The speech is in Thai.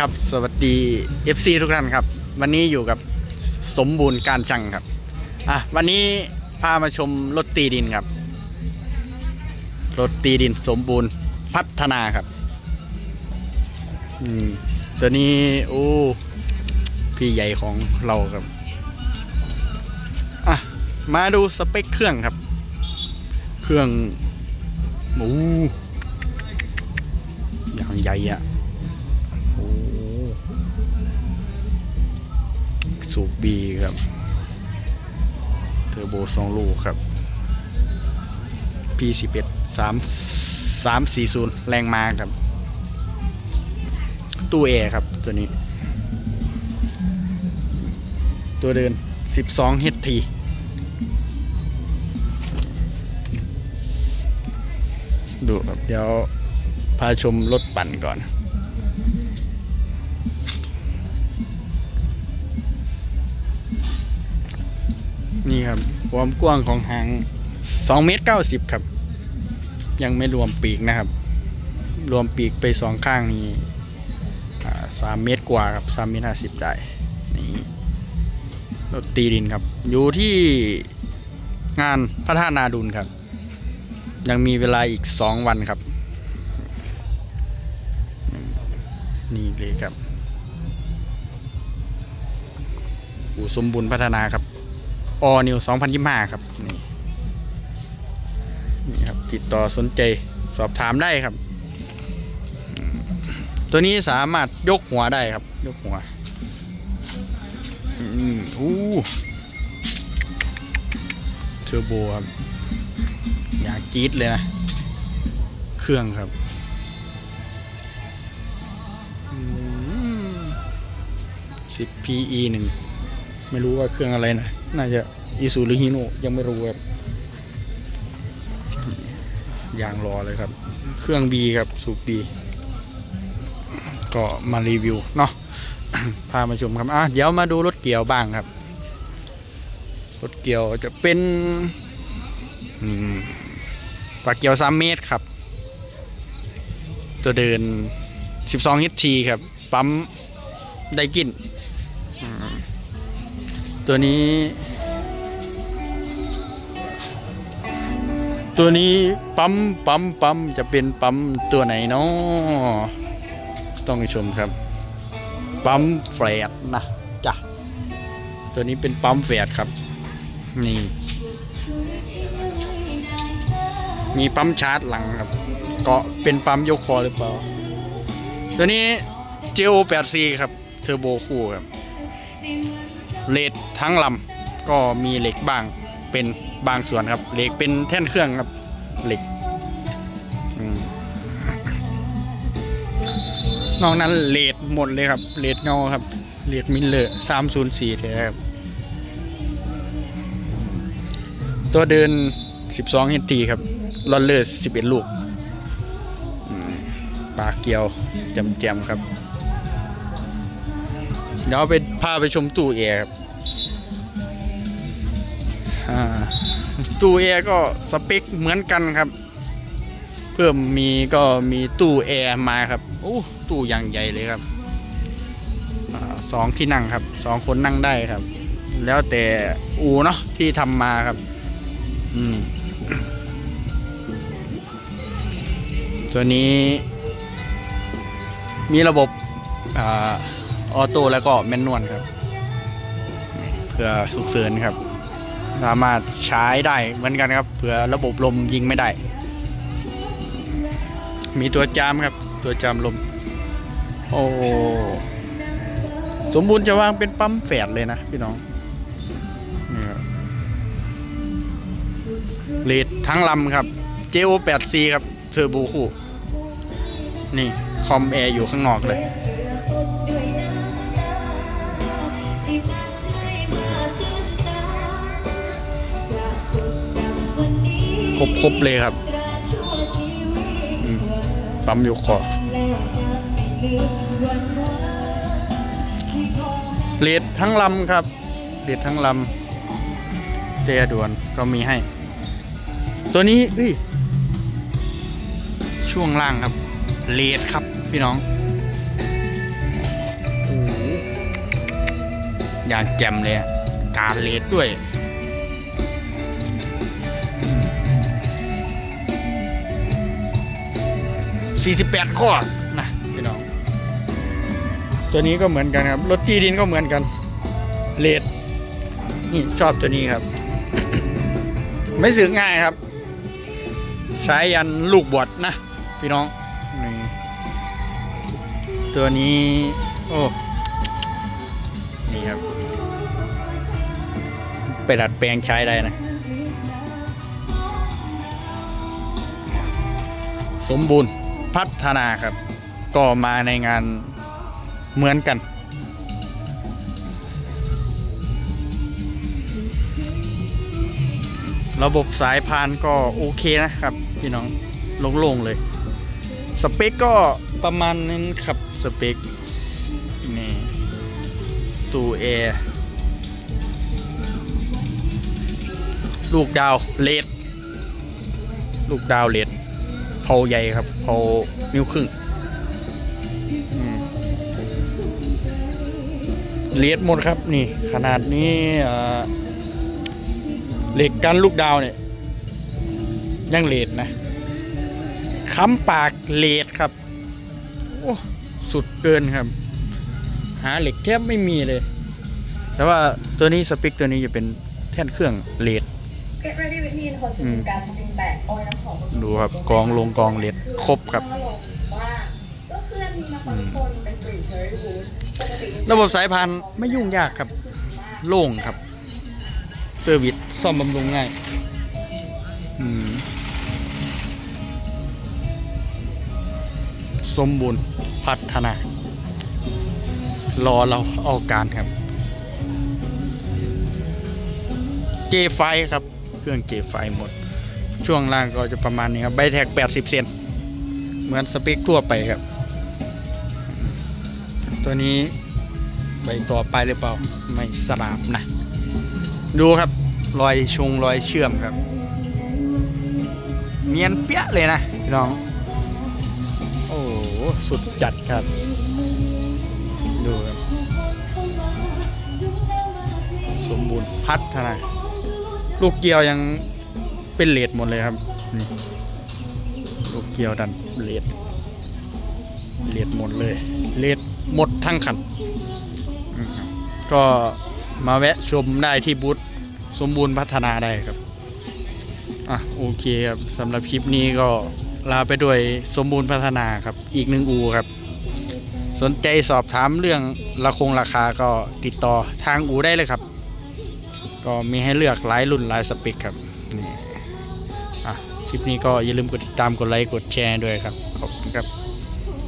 ครับ สวัสดี FC ทุกท่านครับ วันนี้อยู่กับสมบูรณ์การช่างครับอะวันนี้พามาชมรถตีดินครับ รถตีดินสมบูรณ์พัฒนาครับอืมตัวนี้โอ้พี่ใหญ่ของเราครับอะมาดูสเปคเครื่องครับ เครื่องหมูอย่างใหญ่อะ สูบบีครับ เทอร์โบสองลูกครับ P11 3 340 แรงมาครับ ตู้แอร์ครับตัวนี้ ตัวเดิน 12 HT ดูครับ เดี๋ยวพาชมรถปั่นก่อน นี่ครับความกว้างของหาง2เมตร90 ครับ ยังไม่รวมปีกนะครับ รวมปีกไปสองข้างนี่อ่าสามเมตรกว่าครับสามเมตรห้าสิบได้นี่รถตีดินครับ อยู่ที่งานพระธาตุนาดุลครับ ยังมีเวลาอีกสองวันครับ นี่เลยครับอู่สมบูรณ์พัฒนาครับ ออนิว2025 ครับนี่นี่ครับติดต่อสนใจสอบถามได้ครับ ตัวนี้สามารถยกหัวได้ครับ ยกหัวอืมอู้เทอร์โบครับอยากกรีดเลยนะ เครื่องครับสิบ PE หนึ่งไม่รู้ว่าเครื่องอะไรนะ น่าจะอีซูหรือฮีโนยังไม่รู้ครับยางรอเลยครับ เครื่องดีครับสูบดี ก็มารีวิวเนาะพามาชมครับอะเดี๋ยวมาดูรถเกี่ยวบ้างครับ รถเกี่ยวจะเป็นปากเกี่ยว3เมตรครับ ตัวเดิน 12 HT ครับ ปั๊ม ไดกิน ตัวนี้ ตัวนี้ปั๊มปั๊มปั๊มจะเป็นปั๊มตัวไหนเนาะต้องชมครับ ปั๊มแฟดนะจ้ะตัวนี้เป็นปั๊มแฟดครับ นี่ มีปั๊มชาร์จหลังครับก็เป็นปั๊มยกคอหรือเปล่า ตัวนี้ GO 8 c ครับ เทอร์โบคู่ครับ เลดทั้งลำก็มีเหล็กบ้างเป็นบางส่วนครับ เหล็กเป็นแท่นเครื่องครับเหล็กนอกนั้นเลดหมดเลยครับเลดเงาครับเลดมิลเลอร์สามศูนย์สี่แท้ครับ ตัวเดิน12เฮนตีครับลอนเลอร์11ลูกอืมปากเกียวจำแจมครับ เดี๋ยวไปพาไปชมตู้แอร์ครับ ตู้แอร์ก็สเปคเหมือนกันครับ เพิ่มมีก็มีตู้แอร์มาครับโอ้ตู้อย่างใหญ่เลยครับอสองที่นั่งครับสองคนนั่งได้ครับ แล้วแต่อูเนาะที่ทำมาครับ อืมตัวนี้ มีระบบอออโต้แล้วก็แมนนวลครับเพื่อสุกเสริญครับ สามารถใช้ได้เหมือนกันครับเผื่อระบบลมยิงไม่ได้ มีตัวจามครับตัวจามลม โอ้สมบูรณ์จะวางเป็นปั๊มแฝดเลยนะพี่น้องนี่ครับเลดทั้งลำครับ JO 8 C ครับเทอร์โบคู่ นี่ คอมแอร์อยู่ข้างนอกเลย ครบๆเลยครับปั๊มยกคอเลดทั้งลำครับเลดทั้งลำเจด่วนก็มีให้ ตัวนี้เอ้ช่วงล่างครับเลดครับพี่น้องอยากแจมเลยการเลดด้วย 48 ข้อนะพี่น้อง ตัวนี้ก็เหมือนกันครับ รถจีดินก็เหมือนกันเลดนี่ชอบตัวนี้ครับ ไม่ซื้อง่ายครับ ใช้ยันลูกบวชนะ พี่น้องนี่ตัวนี้ โอ้นี่ครับ ไปดัดแปลงใช้ได้นะสมบูรณ์ พัฒนาครับ ก็มาในงานเหมือนกัน ระบบสายพานก็โอเคนะครับ พี่น้องโล่งๆเลย สเปคก็ประมาณนั้นครับ สเปค นี่ตู้แอร์ลูกดาวเลดลูกดาวเลดาใหญ่ครับเผานิ้วครึ่งอืมเลดหมดครับนี่ ขนาดนี้เหล็กกันลูกดาวเนี่ยยังเลดนะค้ำปากเลดครับโอ้สุดเกินครับ หาเหล็กแทบไม่มีเลย แต่ว่าตัวนี้สปิกตัวนี้จะเป็นแท่นเครื่องเลด Get ready with me in โฮชิมินห์การจริงแบกโอ้ยน้ำหอมดูครับกองลงกองเลดครบครับว่าก็เพื่อนมีมาคนคนเป็นกลิ่นเชอร์รี่วูดปกติระบบสายพานไม่ยุ่งยากครับ โล่งครับ เซอร์วิสซ่อมบำรุงง่ายอืมสมบูรณ์พัฒนา รอเราเอาการครับ เจไฟครับ เครื่องเจไฟหมด ช่วงล่างก็จะประมาณนี้ครับ ใบแท็ก 80 เซนเหมือนสเปคทั่วไปครับ ตัวนี้ใบต่อไปหรือเปล่า ไม่สลาบนะ ดูครับรอยชงรอยเชื่อมครับ เนียนเปี้ยเลยนะพี่น้อง โอ้สุดจัดครับ ดูครับ สมบูรณ์พัฒนา ลูกเกียวยังเป็นเลดหมดเลยครับนี่ลูกเกียวดันเลดเลดหมดเลยเลดหมดทั้งคันก็มาแวะชมได้ที่บูธสมบูรณ์พัฒนาได้ครับอะโอเคครับสำหรับคลิปนี้ก็ลาไปด้วยสมบูรณ์พัฒนาครับ อีกหนึ่งอูครับ สนใจสอบถามเรื่องราคงราคาก็ติดต่อทางอูได้เลยครับ ก็มีให้เลือกหลายรุ่นหลายสเปคครับนี่อะคลิปนี้ก็อย่าลืมกดติดตามกดไลค์กดแชร์ด้วยครับขอบคุณครับ